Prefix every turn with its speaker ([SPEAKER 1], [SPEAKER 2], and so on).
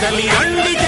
[SPEAKER 1] కదలి రండి